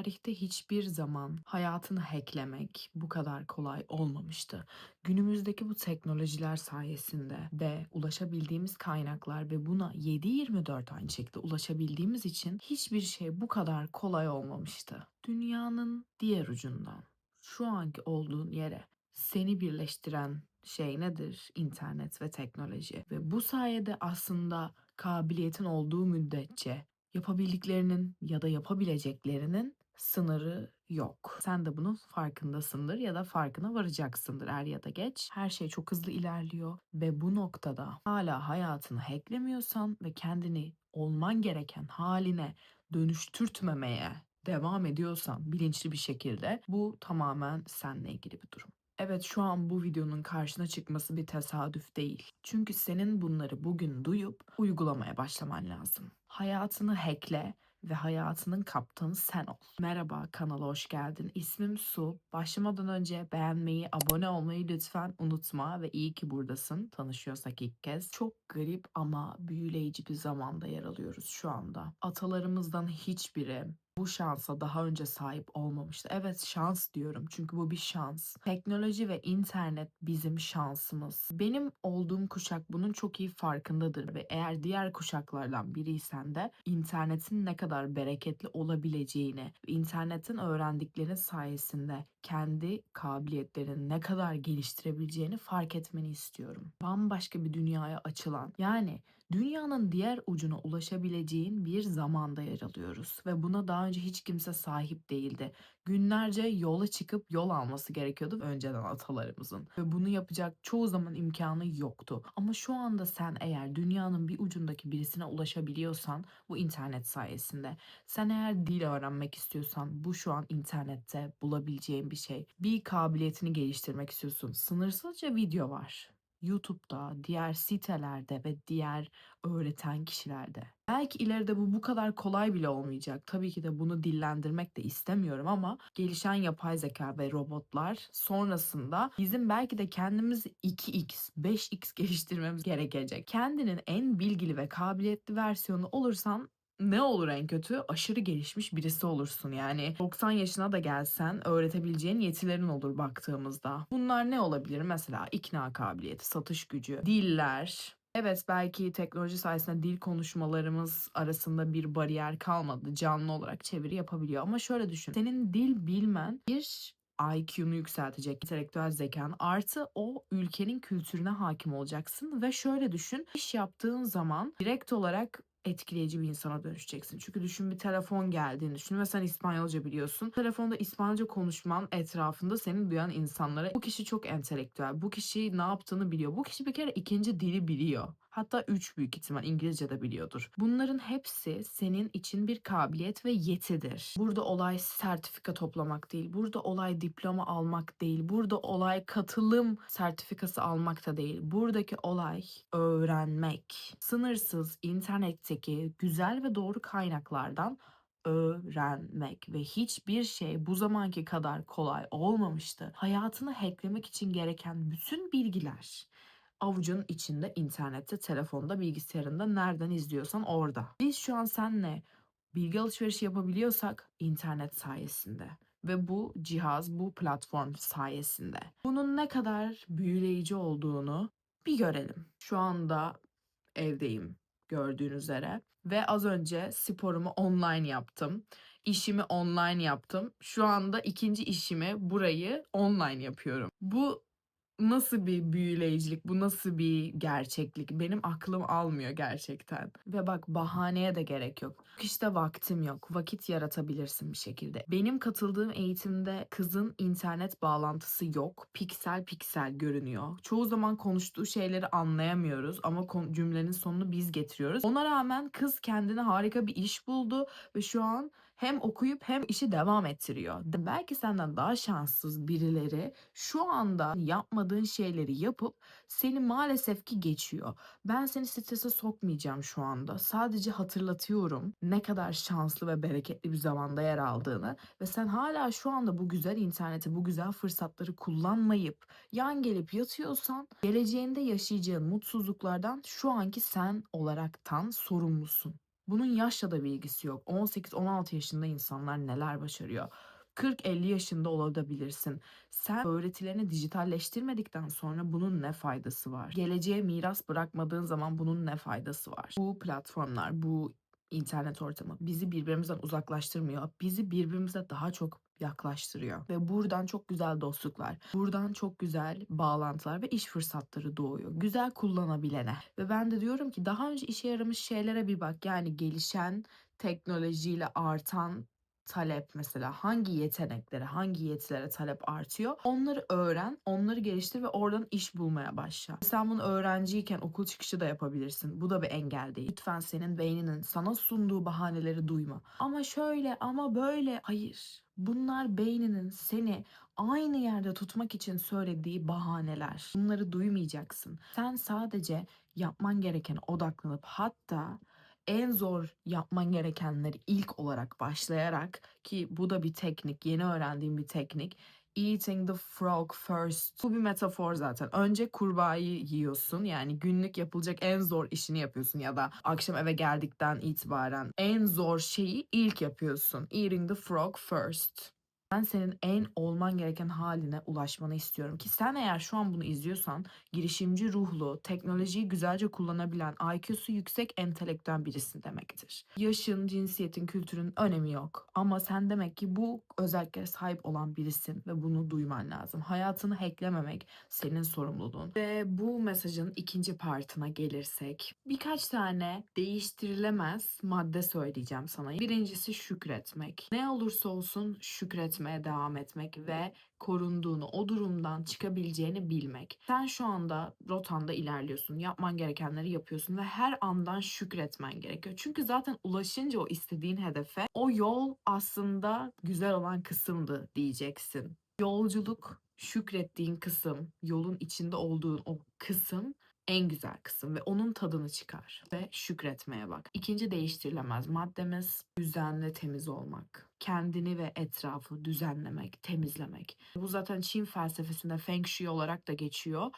Tarihte hiçbir zaman hayatını hacklemek bu kadar kolay olmamıştı. Günümüzdeki bu teknolojiler sayesinde ve ulaşabildiğimiz kaynaklar ve buna 7/24 aynı şekilde ulaşabildiğimiz için hiçbir şey bu kadar kolay olmamıştı. Dünyanın diğer ucundan şu anki olduğun yere seni birleştiren şey nedir? İnternet ve teknoloji ve bu sayede aslında kabiliyetin olduğu müddetçe yapabildiklerinin ya da yapabileceklerinin sınırı yok. Sen de bunun farkındasındır ya da farkına varacaksındır er ya da geç. Her şey çok hızlı ilerliyor ve bu noktada hala hayatını hacklemiyorsan ve kendini olman gereken haline dönüştürtmemeye devam ediyorsan bilinçli bir şekilde bu tamamen seninle ilgili bir durum. Evet şu an bu videonun karşına çıkması bir tesadüf değil. Çünkü senin bunları bugün duyup uygulamaya başlaman lazım. Hayatını hackle ve hayatının kaptanı sen ol. Merhaba kanala hoş geldin. İsmim Su. Başlamadan önce beğenmeyi, abone olmayı lütfen unutma ve iyi ki buradasın. Tanışıyorsak ilk kez. Çok garip ama büyüleyici bir zamanda yer alıyoruz şu anda. Atalarımızdan hiçbiri bu şansa daha önce sahip olmamıştı. Evet şans diyorum çünkü bu bir şans. Teknoloji ve internet bizim şansımız. Benim olduğum kuşak bunun çok iyi farkındadır ve eğer diğer kuşaklardan biriysen de internetin ne kadar bereketli olabileceğini, internetin öğrendikleri sayesinde kendi kabiliyetlerini ne kadar geliştirebileceğini fark etmeni istiyorum. Bambaşka bir dünyaya açılan yani dünyanın diğer ucuna ulaşabileceğin bir zamanda yer alıyoruz ve buna daha önce hiç kimse sahip değildi. Günlerce yola çıkıp yol alması gerekiyordu önceden atalarımızın ve bunu yapacak çoğu zaman imkanı yoktu. Ama şu anda sen eğer dünyanın bir ucundaki birisine ulaşabiliyorsan bu internet sayesinde. Sen eğer dil öğrenmek istiyorsan bu şu an internette bulabileceğin bir şey. Bir kabiliyetini geliştirmek istiyorsun. Sınırsızca video var. YouTube'da, diğer sitelerde ve diğer öğreten kişilerde. Belki ileride bu bu kadar kolay bile olmayacak. Tabii ki de bunu dillendirmek de istemiyorum ama gelişen yapay zeka ve robotlar sonrasında bizim belki de kendimizi 2x, 5x geliştirmemiz gerekecek. Kendinin en bilgili ve kabiliyetli versiyonu olursan ne olur en kötü? Aşırı gelişmiş birisi olursun yani. 90 yaşına da gelsen öğretebileceğin yetilerin olur baktığımızda. Bunlar ne olabilir? Mesela ikna kabiliyeti, satış gücü, diller, Evet belki teknoloji sayesinde dil konuşmalarımız arasında bir bariyer kalmadı. Canlı olarak çeviri yapabiliyor ama şöyle düşün. Senin dil bilmen bir IQ'nu yükseltecek, entelektüel zekan artı o ülkenin kültürüne hakim olacaksın ve şöyle düşün. iş yaptığın zaman direkt olarak etkileyici bir insana dönüşeceksin. Çünkü düşün bir telefon geldiğini düşün ve sen İspanyolca biliyorsun. Telefonda İspanyolca konuşman etrafında seni duyan insanlara bu kişi çok entelektüel. Bu kişi ne yaptığını biliyor. Bu kişi bir kere ikinci dili biliyor. Hatta üç büyük ihtimal İngilizce de biliyordur. Bunların hepsi senin için bir kabiliyet ve yetidir. Burada olay sertifika toplamak değil. Burada olay diploma almak değil. Burada olay katılım sertifikası almak da değil. Buradaki olay öğrenmek. Sınırsız internetteki güzel ve doğru kaynaklardan öğrenmek ve hiçbir şey bu zamanki kadar kolay olmamıştı. Hayatını hacklemek için gereken bütün bilgiler avucun içinde internette, telefonda, bilgisayarında nereden izliyorsan orada. Biz şu an seninle bilgi alışverişi yapabiliyorsak internet sayesinde ve bu cihaz, bu platform sayesinde. Bunun ne kadar büyüleyici olduğunu bir görelim. Şu anda evdeyim gördüğünüz üzere ve az önce sporumu online yaptım. İşimi online yaptım. Şu anda ikinci işimi burayı online yapıyorum. Bu nasıl bir büyüleyicilik, bu nasıl bir gerçeklik? Benim aklım almıyor gerçekten. Ve bak bahaneye de gerek yok. İşte vaktim yok. Vakit yaratabilirsin bir şekilde. Benim katıldığım eğitimde kızın internet bağlantısı yok. Piksel piksel görünüyor. Çoğu zaman konuştuğu şeyleri anlayamıyoruz ama cümlenin sonunu biz getiriyoruz. Ona rağmen kız kendine harika bir iş buldu ve şu an hem okuyup hem işi devam ettiriyor. Belki senden daha şanssız birileri şu anda yapmadığın şeyleri yapıp seni maalesef ki geçiyor. Ben seni strese sokmayacağım şu anda. Sadece hatırlatıyorum ne kadar şanslı ve bereketli bir zamanda yer aldığını ve sen hala şu anda bu güzel interneti, bu güzel fırsatları kullanmayıp yan gelip yatıyorsan geleceğinde yaşayacağın mutsuzluklardan şu anki sen olaraktan sorumlusun. Bunun yaşla da bir ilgisi yok. 18-16 yaşında insanlar neler başarıyor. 40-50 yaşında olabilirsin. Sen öğretilerini dijitalleştirmedikten sonra bunun ne faydası var? Geleceğe miras bırakmadığın zaman bunun ne faydası var? Bu platformlar, bu internet ortamı bizi birbirimizden uzaklaştırmıyor. Bizi birbirimize daha çok yaklaştırıyor. Ve buradan çok güzel dostluklar, buradan çok güzel bağlantılar ve iş fırsatları doğuyor. Güzel kullanabilene. Ve ben de diyorum ki daha önce işe yaramış şeylere bir bak. Yani gelişen teknolojiyle artan talep mesela hangi yeteneklere, hangi yetilere talep artıyor? Onları öğren, onları geliştir ve oradan iş bulmaya başla. Sen bunu öğrenciyken okul çıkışı da yapabilirsin. Bu da bir engel değil. Lütfen senin beyninin sana sunduğu bahaneleri duyma. Ama şöyle ama böyle. Hayır. Bunlar beyninin seni aynı yerde tutmak için söylediği bahaneler. Bunları duymayacaksın. Sen sadece yapman gerekene odaklanıp hatta en zor yapman gerekenleri ilk olarak başlayarak ki bu da bir teknik, yeni öğrendiğim bir teknik. Eating the frog first. Bu bir metafor zaten. Önce kurbağayı yiyorsun. Yani günlük yapılacak en zor işini yapıyorsun ya da akşam eve geldikten itibaren en zor şeyi ilk yapıyorsun. Eating the frog first. Ben senin en olman gereken haline ulaşmanı istiyorum ki sen eğer şu an bunu izliyorsan girişimci ruhlu, teknolojiyi güzelce kullanabilen, IQ'su yüksek entelektüel birisin demektir. Yaşın, cinsiyetin, kültürün önemi yok. Ama sen demek ki bu özelliklere sahip olan birisin ve bunu duyman lazım. Hayatını hacklememek senin sorumluluğun. Ve bu mesajın ikinci partına gelirsek birkaç tane değiştirilemez madde söyleyeceğim sana. Birincisi şükretmek. Ne olursa olsun şükretmeye devam etmek ve korunduğunu, o durumdan çıkabileceğini bilmek. Sen şu anda rotanda ilerliyorsun. Yapman gerekenleri yapıyorsun ve her andan şükretmen gerekiyor. Çünkü zaten ulaşınca o istediğin hedefe o yol aslında güzel olan kısımdı diyeceksin. Yolculuk şükrettiğin kısım, yolun içinde olduğun o kısım en güzel kısım ve onun tadını çıkar ve şükretmeye bak. İkinci değiştirilemez maddemiz düzenli temiz olmak. Kendini ve etrafı düzenlemek, temizlemek. Bu zaten Çin felsefesinde Feng Shui olarak da geçiyor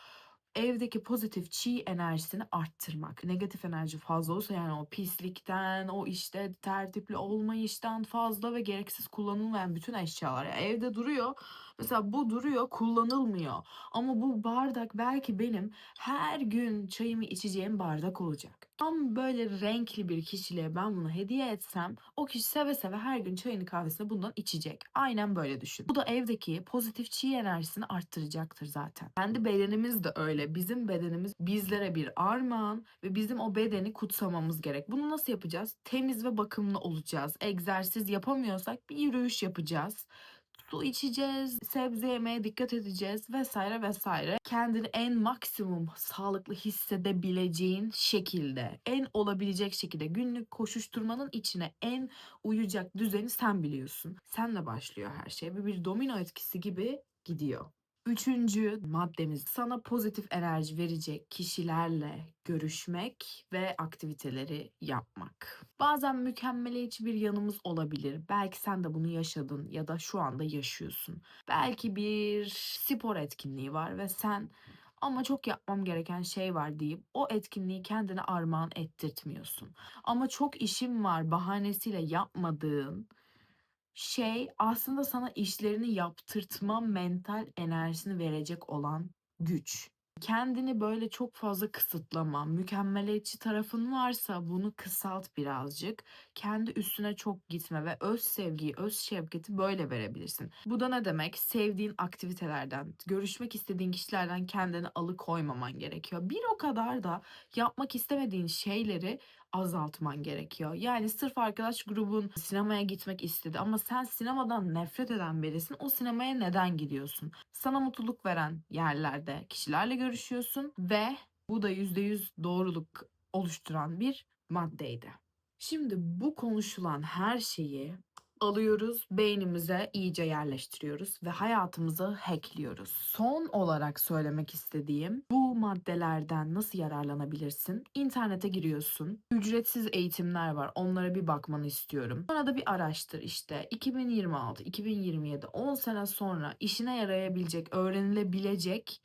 evdeki pozitif çi enerjisini arttırmak. Negatif enerji fazla olsa yani o pislikten, o işte tertipli olmayıştan fazla ve gereksiz kullanılmayan bütün eşyalar. Yani evde duruyor. Mesela bu duruyor, kullanılmıyor. Ama bu bardak belki benim her gün çayımı içeceğim bardak olacak. Tam böyle renkli bir kişiliğe ben bunu hediye etsem o kişi seve seve her gün çayını kahvesini bundan içecek. Aynen böyle düşün. Bu da evdeki pozitif çi enerjisini arttıracaktır zaten. Kendi bedenimiz de öyle. Bizim bedenimiz bizlere bir armağan ve bizim o bedeni kutsamamız gerek. Bunu nasıl yapacağız? Temiz ve bakımlı olacağız. Egzersiz yapamıyorsak bir yürüyüş yapacağız su içeceğiz, sebze yemeye dikkat edeceğiz vesaire vesaire. Kendini en maksimum sağlıklı hissedebileceğin şekilde, en olabilecek şekilde günlük koşuşturmanın içine en uyacak düzeni sen biliyorsun. Senle başlıyor her şey ve bir domino etkisi gibi gidiyor. Üçüncü maddemiz sana pozitif enerji verecek kişilerle görüşmek ve aktiviteleri yapmak. Bazen mükemmeliyetçi bir yanımız olabilir. Belki sen de bunu yaşadın ya da şu anda yaşıyorsun. Belki bir spor etkinliği var ve sen ama çok yapmam gereken şey var deyip o etkinliği kendine armağan ettirtmiyorsun. Ama çok işim var bahanesiyle yapmadığın şey aslında sana işlerini yaptırtma mental enerjisini verecek olan güç. Kendini böyle çok fazla kısıtlama, mükemmeliyetçi tarafın varsa bunu kısalt birazcık. Kendi üstüne çok gitme ve öz sevgiyi, öz şefkati böyle verebilirsin. Bu da ne demek? Sevdiğin aktivitelerden, görüşmek istediğin kişilerden kendini alıkoymaman gerekiyor. Bir o kadar da yapmak istemediğin şeyleri azaltman gerekiyor. Yani sırf arkadaş grubun sinemaya gitmek istedi ama sen sinemadan nefret eden birisin. O sinemaya neden gidiyorsun? Sana mutluluk veren yerlerde kişilerle görüşüyorsun ve bu da %100 doğruluk oluşturan bir maddeydi. Şimdi bu konuşulan her şeyi alıyoruz, beynimize iyice yerleştiriyoruz ve hayatımızı hackliyoruz. Son olarak söylemek istediğim bu maddelerden nasıl yararlanabilirsin? İnternete giriyorsun. Ücretsiz eğitimler var. Onlara bir bakmanı istiyorum. Sonra da bir araştır işte 2026, 2027, 10 sene sonra işine yarayabilecek, öğrenilebilecek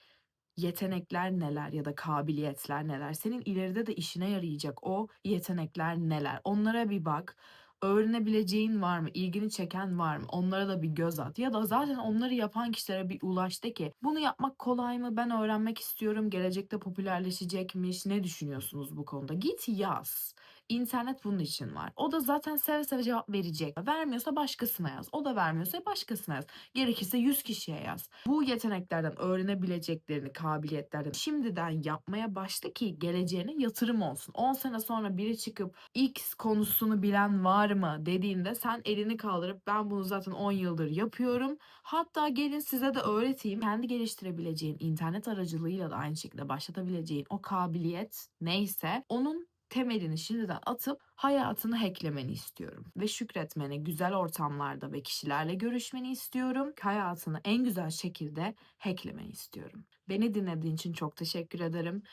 yetenekler neler ya da kabiliyetler neler? Senin ileride de işine yarayacak o yetenekler neler? Onlara bir bak. Öğrenebileceğin var mı? İlgini çeken var mı? Onlara da bir göz at. Ya da zaten onları yapan kişilere bir ulaş de ki bunu yapmak kolay mı? Ben öğrenmek istiyorum. Gelecekte popülerleşecekmiş. Ne düşünüyorsunuz bu konuda? Git yaz. İnternet bunun için var. O da zaten seve seve cevap verecek. Vermiyorsa başkasına yaz. O da vermiyorsa başkasına yaz. Gerekirse 100 kişiye yaz. Bu yeteneklerden öğrenebileceklerini, kabiliyetlerden şimdiden yapmaya başla ki geleceğine yatırım olsun. 10 sene sonra biri çıkıp X konusunu bilen var mı dediğinde sen elini kaldırıp ben bunu zaten 10 yıldır yapıyorum. Hatta gelin size de öğreteyim. Kendi geliştirebileceğin internet aracılığıyla da aynı şekilde başlatabileceğin o kabiliyet neyse onun temelini şimdiden atıp hayatını hacklemeni istiyorum. Ve şükretmeni, güzel ortamlarda ve kişilerle görüşmeni istiyorum. Hayatını en güzel şekilde hacklemeni istiyorum. Beni dinlediğin için çok teşekkür ederim.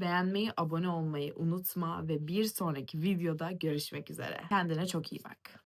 Beğenmeyi, abone olmayı unutma ve bir sonraki videoda görüşmek üzere. Kendine çok iyi bak.